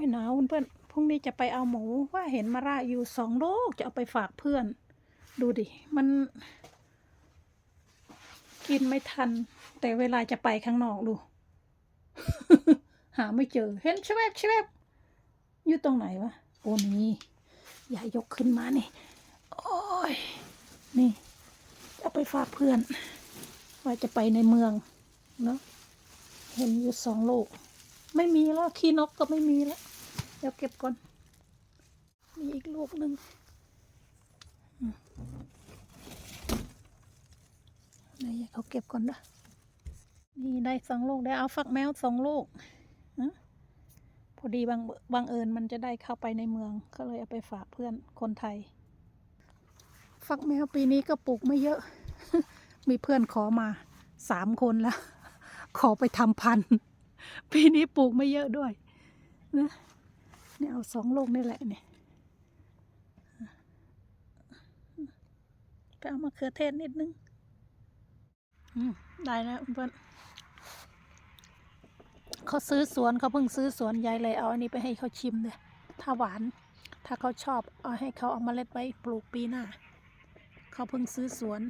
ยหนาวเพื่อนพรุ่งนี้จะไปเอาหมูว่าเห็นมะระอยู่สองโลกจะเอาไปฝากเพื่อน ดูดิ มัน กินไม่ทัน แต่เวลาจะไปข้างนอกดู หาไม่เจอ เห็นชแวบชแวบอยู่ตรงไหนวะ โอ้นี่อย่ายกขึ้นมานี่โอ้ยนี่เอาไปฝากเพื่อน ว่าจะไปในเมืองเนาะเห็นอยู่สองโลก ไม่มีแล้วขี้นกก็ไม่มีแล้ว เดี๋ยวเก็บก่อน มีอีกลูกหนึ่งไหนเขาเก็บก่อนนะนี่ได้สองลูกได้เอาฟักแมวสองลูกพอดีบางบางเอิญมันจะได้เข้าไปในเมือง ก็เลยเอาไปฝากเพื่อนคนไทย ฟักแมวปีนี้ก็ปลูกไม่เยอะ มีเพื่อนขอมาสามคนแล้ว ขอไปทำพันธุ์ ปีนี้ปลูกไม่เยอะด้วยนะ เนี่ยเอาสองลูกนี่แหละเนี่ยไปเอามะเขือเทศนิดนึงอืมได้แล้วเพื่อนเขาซื้อสวนเขาเพิ่งซื้อสวนยายเลยเอาอันนี้ไปให้เขาชิมเลยถ้าหวาน ถ้าเขาชอบเอาให้เขาเอามาเล็ดไว้ปลูกปีหน้า เขาเพิ่งซื้อสวน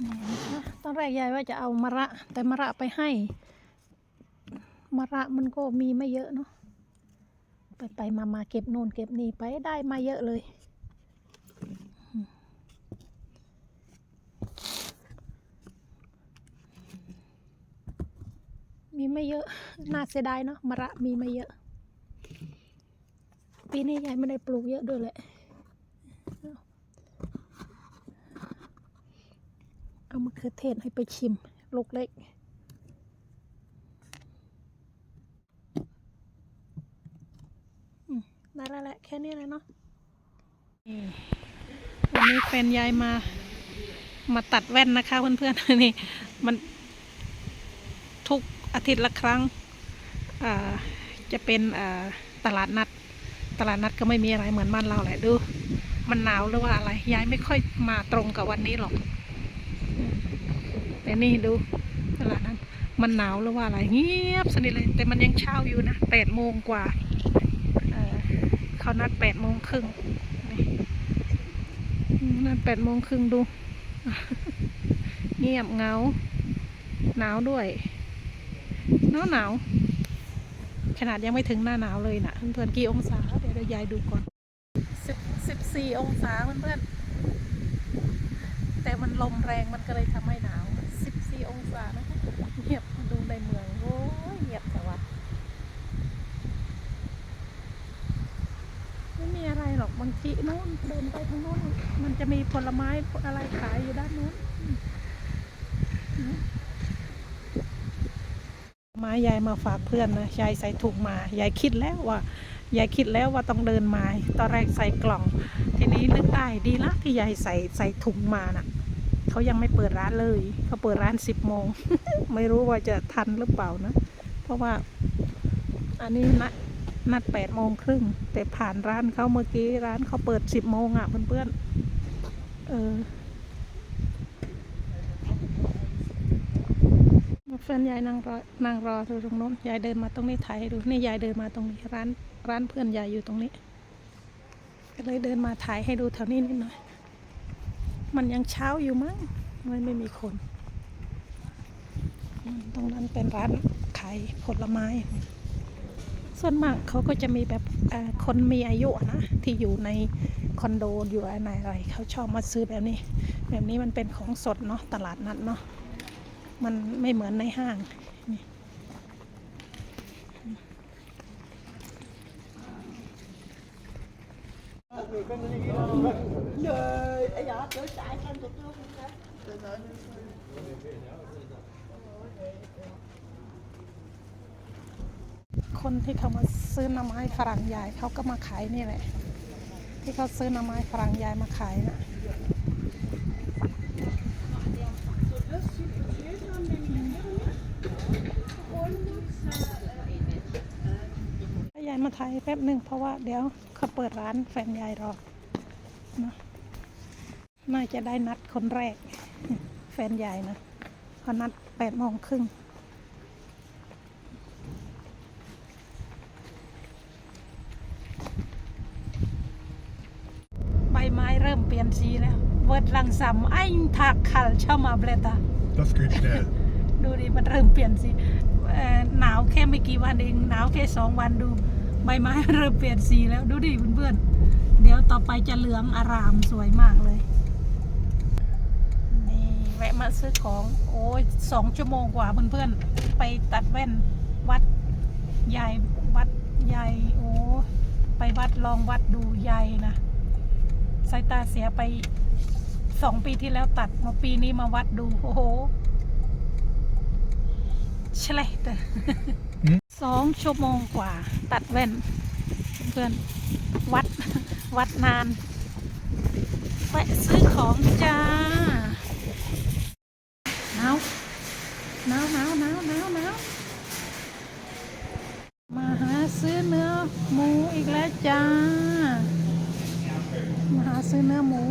นี่นะคะตอนแรกยายว่าจะเอามะระ แต่มะระไปให้ มะระมันก็มีไม่เยอะเนาะไปไปมามาเก็บโน่นเก็บนี่ไปได้มาเยอะเลยมมีไม่เยอะ น่าเสียดายเนาะมะระมีไม่เยอะ ปีนี้ยายไม่ได้ปลูกเยอะด้วยแหละเอามะเขือเทศให้ไปชิม ลูกเล็ก อืมได้ แค่นี้เลยเนาะวันนี้แฟนยายมา มาตัดแว่นนะคะ เพื่อนๆนี่มันทุกอาทิตย์ละครั้งจะเป็นตลาดนัด ตลาดนัดก็ไม่มีอะไรเหมือนบ้านเราแหละดู มันหนาวหรือว่าอะไรยายไม่ค่อยมาตรงกับวันนี้หรอกแต่นี่ดูตลาดนั้น มันหนาวหรือว่าอะไรเงียบสนิทเลย แต่มันยังเช้าอยู่นะแปดโมงกว่า เขานัดแปดโมงครึ่งนัดแปดโมงครึ่งดู เงียบเงา หนาวด้วยหนาวหนาว ขนาดยังไม่ถึงหน้าหนาวเลยนะเพื่อนๆกี่องศา เดี๋ยวยายดูก่อนสิบสิบสี่องศาเพื่อนๆแต่มันลมแรงมันก็เลยทำให้หนาว 14 องศานะคะ เงียบดูในเมือง โอ้ยเงียบแต่ว่าไม่มี อกบางทีนู้นเดินไปทางนู้นมันจะมีผลไม้อะไรขายอยู่ด้านนู้นมไม้ยายมาฝากเพื่อนนะยายใส่ถุงมายายคิดแล้วว่ายายคิดแล้วว่าต้องเดินมาตอนแรกใส่กล่อง ทีนี้นึกได้ดีละที่ยายใส่ใส่ถุงมาน่ะเขายังไม่เปิดร้านเลยเขาเปิดร้านสิบโมง ไม่รู้ว่าจะทันหรือเปล่านะ เพราะว่าอันนี้นัด นัดแปดโมงครึ่งแต่ผ่านร้านเขาเมื่อกี้ร้านเขาเปิดสิบโมงอะเพื่อนๆเออแฟนยายนั่งรอนั่งรออยู่ตรงโน้นยายเดินมาตรงนี้ถ่ายให้ดูนี่ยายเดินมาตรงนี้ร้านร้านเพื่อนยายอยู่ตรงนี้ก็เลยเดินมาถ่ายให้ดูแถวนี้นิดหน่อย มันยังเช้าอยู่มั้งมันไม่มีคนตรงนั้นเป็นร้านขายผลไม้ ส่วนมากเขาก็จะมีแบบคนมีอายุนะ ที่อยู่ในคอนโดอยู่อะไรอะไรเขาชอบมาซื้อแบบนี้ แบบนี้มันเป็นของสดเนาะตลาดนัดเนาะมันไม่เหมือนในห้างนี่ คนที่เขามาซื้อน้ำไม้ฝรั่งยายเขาก็มาขายนี่แหละ ที่เขาซื้อน้ำไม้ฝรั่งยายมาขายนะให้ยายมาถ่ายแป๊บหนึ่งเพราะว่าเดี๋ยวเขาเปิดร้านแฟนยายรอนะน่าจะได้นัดคนแรก แฟนยายนะเขานัดแปดโมงครึ่ง ลี่ยนสีแล้วเวิร์ดลังซัมไอ้ทักคัลชามาเบลตา Das geht schnell. ดูดิมันเริ่มเปลี่ยนสีเอ่อหนาวแค่ไม่กี่วันเอง หนาวแค่สองวันดู ใบไม้เริ่มเปลี่ยนสีแล้วดูดิเพื่อนๆเดี๋ยวต่อไปจะเหลืองอารามสวยมากเลย นี่แวะมาซื้อของ โอ้ยสองชั่วโมงกว่าเพื่อนๆ ไปตัดแว่นวัดใหญ่วัดใหญ่โอ้ ไปวัดลองวัดดูใหญ่นะ สายตาเสียไปสองปีที่แล้วตัดมาปีนี้มาวัดดูโอ้โหเฉลยเตอหืมสองชั่วโมงกว่า ตัดแว่น เพื่อนวัดวัดนานแวะซื้อของจ้าหนาวหนาวหนาวหนาวหนาวหนาวมาหาซื้อเนื้อหมูอีกแล้วจ้ามาหา ซื้อเนื้อหมู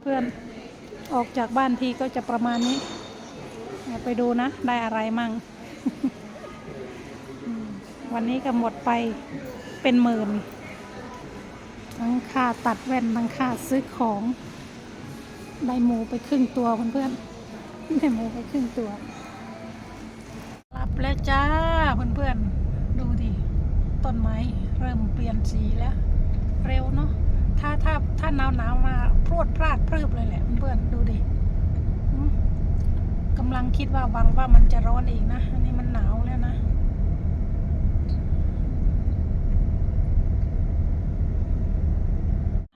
เพื่อนออกจากบ้านทีก็จะประมาณนี้ ไปดูนะ ได้อะไรมั่ง วันนี้ก็หมดไปเป็นหมื่น ทั้งค่าตัดแว่น ทั้งค่าซื้อของ ได้หมูไปครึ่งตัวเพื่อนๆได้หมูไปครึ่งตัว รับแล้วจ้าเพื่อนๆ ต้นไม้เริ่มเปลี่ยนสีแล้ว เร็วเนาะถ้าถ้าถ้าหนาวหนาวมาพรวดพลาดพรืบเลยแหละเพื่อนดูดิกำลังคิดว่าหวังว่ามันจะร้อนอีกนะ อันนี้มันหนาวแล้วนะ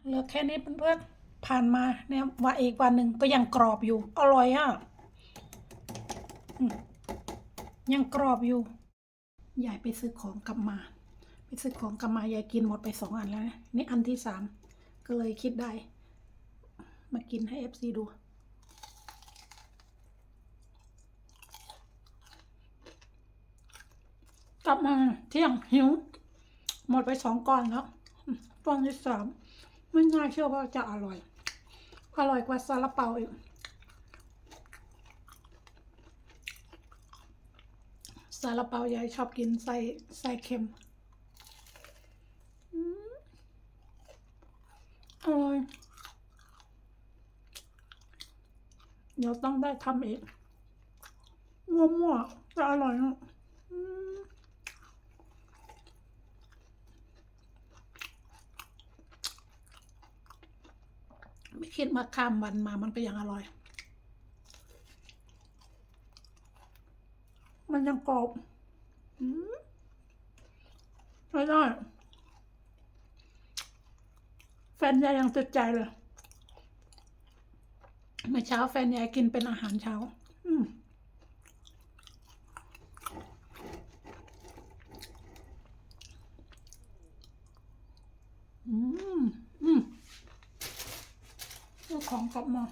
เหลือแค่นี้เพื่อนๆผ่านมาเนี่ยวันอีกวันหนึ่งก็ยังกรอบอยู่ อร่อยอะยังกรอบอยู่ยายไปซื้อของกลับมา ไปซื้อของกลับมายายกินหมดไปสองอันแล้วนะนี่อันที่สามก็เลยคิดได้ มากินให้เอฟซีดูกลับมาเที่ยงหิว หมดไปสองก้อนแล้วก้อนที่สามไม่น่าเชื่อว่าจะอร่อย อร่อยกว่าซาลาเปาอีกซาลาเปายายชอบกินใส่ใส่เค็มอืมอร่อย เดี๋ยวต้องได้ทำอีกมั่วๆจะอร่อยนอะอืมไม่คิดมาข้ามวันมามันก็ยังอร่อย มันยังกรอบอืมไม่ได้ แฟนยายังติดใจเลย เมื่อเช้าแฟนยายกินเป็นอาหารเช้า อืมอืมอืมของกลับมา